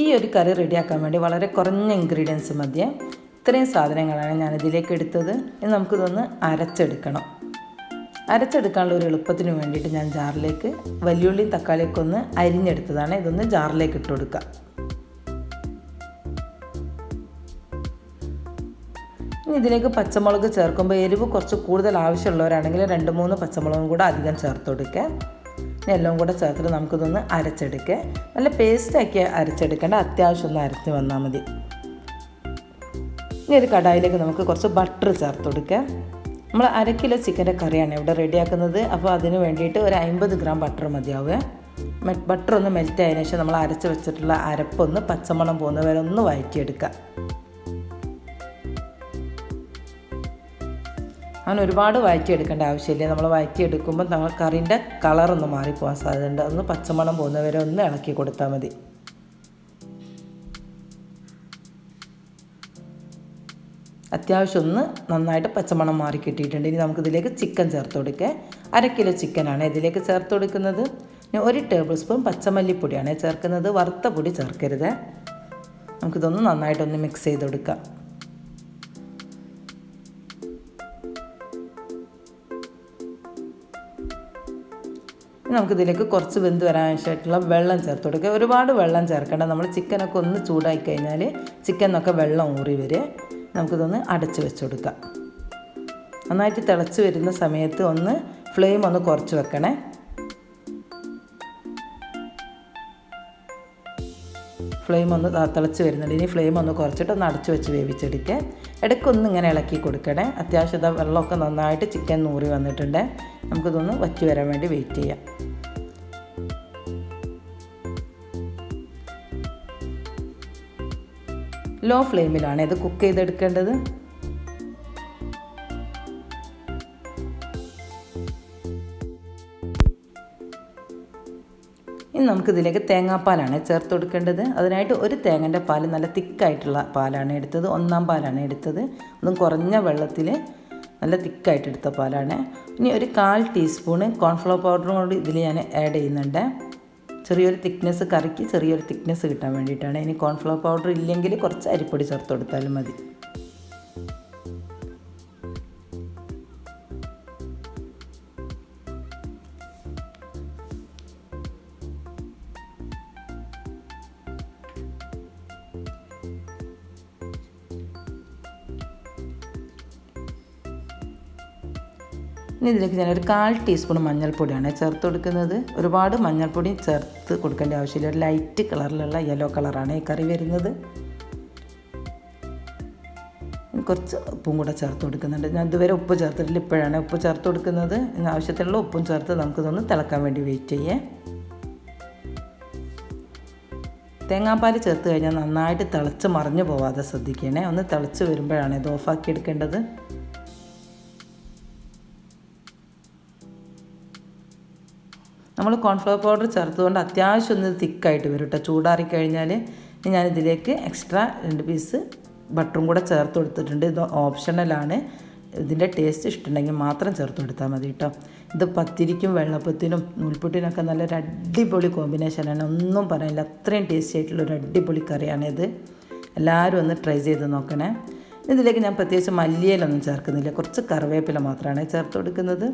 ഈ ഒരു കറി റെഡിയാക്കാൻ വേണ്ടി വളരെ കുറഞ്ഞ ഇൻഗ്രീഡിയൻസ് മതിയെ. ഇത്രയും സാധനങ്ങളാണ് ഞാൻ ഇതിലേക്ക് എടുത്തത്. ഇനി നമുക്കിതൊന്ന് അരച്ചെടുക്കണം. അരച്ചെടുക്കാനുള്ള ഒരു എളുപ്പത്തിന് വേണ്ടിയിട്ട് ഞാൻ ജാറിലേക്ക് വലിയുള്ളിയും തക്കാളിയൊക്കെ ഒന്ന് അരിഞ്ഞെടുത്തതാണ്. ഇതൊന്ന് ജാറിലേക്ക് ഇട്ട് കൊടുക്കുക. ഇനി ഇതിലേക്ക് പച്ചമുളക് ചേർക്കുമ്പോൾ എരിവ് കുറച്ച് കൂടുതൽ ആവശ്യമുള്ളവരാണെങ്കിൽ രണ്ട് മൂന്ന് പച്ചമുളകും കൂടെ അധികം ചേർത്ത് കൊടുക്കുക. എല്ലാം കൂടെ ചേർത്തിട്ട് നമുക്കിതൊന്ന് അരച്ചെടുക്കുക. നല്ല പേസ്റ്റാക്കി അരച്ചെടുക്കേണ്ട അത്യാവശ്യം ഒന്ന് അരച്ച് വന്നാൽ മതി. ഇനി ഒരു കടായിലേക്ക് നമുക്ക് കുറച്ച് ബട്ടർ ചേർത്ത് കൊടുക്കുക. നമ്മൾ അര കിലോ ചിക്കന്റെ കറിയാണ് ഇവിടെ റെഡിയാക്കുന്നത് അപ്പോൾ അതിന് വേണ്ടിയിട്ട് ഒരു അമ്പത് ഗ്രാം ബട്ടർ മതിയാവുക. ബട്ടർ ഒന്ന് മെൽറ്റ് ആയതിനു ശേഷം നമ്മൾ അരച്ച് വെച്ചിട്ടുള്ള അരപ്പൊന്ന് പച്ചമണം പോകുന്ന വരെ ഒന്ന് വഴറ്റിയെടുക്കുക അങ്ങനെ ഒരുപാട് വഴറ്റിയെടുക്കേണ്ട ആവശ്യമില്ല. നമ്മൾ വഴറ്റിയെടുക്കുമ്പോൾ നമ്മൾ കറിന്റെ കളറൊന്ന് മാറിപ്പോകാൻ സാധ്യതയുണ്ട്. അതൊന്ന് പച്ചമണം പോകുന്നവരെ ഒന്ന് ഇളക്കി കൊടുത്താൽ മതി. അത്യാവശ്യം ഒന്ന് നന്നായിട്ട് പച്ചമണം മാറി കിട്ടിയിട്ടുണ്ട്. ഇനി നമുക്കിതിലേക്ക് ചിക്കൻ ചേർത്ത് കൊടുക്കുക അര കിലോ ചിക്കനാണ് ഇതിലേക്ക് ചേർത്ത് കൊടുക്കുന്നത്. ഒരു ടേബിൾ സ്പൂൺ പച്ചമല്ലിപ്പൊടിയാണ് ചേർക്കുന്നത്. വറുത്ത പൊടി ചേർക്കരുത്. നമുക്കിതൊന്ന് നന്നായിട്ടൊന്ന് മിക്സ് ചെയ്ത് കൊടുക്കാം. നമുക്കിതിലേക്ക് കുറച്ച് വെന്ത് വരാനായിട്ടുള്ള വെള്ളം ചേർത്ത് കൊടുക്കുക. ഒരുപാട് വെള്ളം ചേർക്കേണ്ട. നമ്മൾ ചിക്കനൊക്കെ ഒന്ന് ചൂടാക്കി കഴിഞ്ഞാൽ ചിക്കനൊക്കെ വെള്ളം ഊറി വരെ നമുക്കിതൊന്ന് അടച്ച് വെച്ച് കൊടുക്കാം. നന്നായിട്ട് തിളച്ച് വരുന്ന സമയത്ത് ഒന്ന് ഫ്ലെയിം ഒന്ന് കുറച്ച് വെക്കണേ. ഫ്ലെയിം ഒന്ന് തിളച്ച് വരുന്നുണ്ട്. ഇനി ഫ്ലെയിം ഒന്ന് കുറച്ചിട്ട് ഒന്ന് അടച്ച് വെച്ച് വേവിച്ചെടുക്കുക. ഇടയ്ക്കൊന്ന് ഇങ്ങനെ ഇളക്കി കൊടുക്കണേ. അത്യാവശ്യം വെള്ളമൊക്കെ നന്നായിട്ട് ചിക്കൻ നൂറി വന്നിട്ടുണ്ട്. നമുക്കിതൊന്ന് വറ്റി വരാൻ വേണ്ടി വെയിറ്റ് ചെയ്യാം. ലോ ഫ്ലെയിമിലാണ്. ഇത് കുക്ക് ചെയ്തെടുക്കേണ്ടത്. ഇനി നമുക്കിതിലേക്ക് തേങ്ങാപ്പാലാണ് ചേർത്ത് കൊടുക്കേണ്ടത്. അതിനായിട്ട് ഒരു തേങ്ങന്റെ പാൽ നല്ല തിക്കായിട്ടുള്ള പാലാണ് എടുത്തത്. ഒന്നാം പാലാണ് എടുത്തത്. അതും കുറഞ്ഞ വെള്ളത്തിൽ നല്ല തിക്കായിട്ട് എടുത്ത പാലാണ്. ഇനി ഒരു കാൽ ടീസ്പൂണ് കോൺഫ്ലവർ പൗഡറും കൂടി ഇതിൽ ഞാൻ ആഡ് ചെയ്യുന്നുണ്ട്. ചെറിയൊരു തിക്നെസ് കറിക്ക് ചെറിയൊരു തിക്നെസ് കിട്ടാൻ വേണ്ടിയിട്ടാണ്. ഇനി കോൺഫ്ലവർ പൗഡർ ഇല്ലെങ്കിൽ കുറച്ച് അരിപ്പൊടി ചേർത്ത് കൊടുത്താലും മതി. ഇനി ഇതിലേക്ക് ഞാൻ ഒരു കാൽ ടീസ്പൂൺ മഞ്ഞൾപ്പൊടിയാണ് ചേർത്ത് കൊടുക്കുന്നത് ഒരുപാട് മഞ്ഞൾപ്പൊടി ചേർത്ത് കൊടുക്കേണ്ട ആവശ്യമില്ല. ഒരു ലൈറ്റ് കളറിലുള്ള യെല്ലോ കളറാണ് ഈ കറി വരുന്നത്. കുറച്ച് ഉപ്പും കൂടെ ചേർത്ത് കൊടുക്കുന്നുണ്ട്. ഞാൻ ഇതുവരെ ഉപ്പ് ചേർത്തിട്ടില്ല ഇപ്പോഴാണ് ഉപ്പ് ചേർത്ത് കൊടുക്കുന്നത്. ആവശ്യത്തിനുള്ള ഉപ്പും ചേർത്ത് നമുക്കിതൊന്ന് തിളക്കാൻ വേണ്ടി വെയിറ്റ് ചെയ്യേ. തേങ്ങാപ്പാൽ ചേർത്ത് കഴിഞ്ഞാൽ നന്നായിട്ട് തിളച്ച് മറിഞ്ഞു പോവാതെ ശ്രദ്ധിക്കണേ. ഒന്ന് തിളച്ച് വരുമ്പോഴാണ് ഇത് ഓഫാക്കി എടുക്കേണ്ടത്. നമ്മൾ കോൺഫ്ലവർ പൗഡർ ചേർത്തുകൊണ്ട് അത്യാവശ്യം ഒന്ന് തിക്കായിട്ട് വരും കേട്ടോ ചൂടാറി കഴിഞ്ഞാൽ ഞാനിതിലേക്ക് എക്സ്ട്രാ രണ്ട് പീസ് ബട്ടറും കൂടെ ചേർത്ത് കൊടുത്തിട്ടുണ്ട്. ഇത് ഓപ്ഷണലാണ് ഇതിന്റെ ടേസ്റ്റ് ഇഷ്ടമുണ്ടെങ്കിൽ മാത്രം ചേർത്ത് കൊടുത്താൽ മതി കേട്ടോ ഇത് പത്തിരിക്കും വെള്ളപ്പത്തിനും നൂൽപ്പുട്ടിനൊക്കെ നല്ലൊരു അടിപൊളി കോമ്പിനേഷനാണ് ഒന്നും പറയാനില്ല. അത്രയും ടേസ്റ്റി ആയിട്ടുള്ള ഒരു അടിപൊളി കറിയാണിത് എല്ലാവരും ഒന്ന് ട്രൈ ചെയ്ത് നോക്കണേ. ഇതിലേക്ക് ഞാൻ പ്രത്യേകിച്ച് മല്ലിയിലൊന്നും ചേർക്കുന്നില്ല. കുറച്ച് കറിവേപ്പില മാത്രമാണ് ചേർത്ത് കൊടുക്കുന്നത്.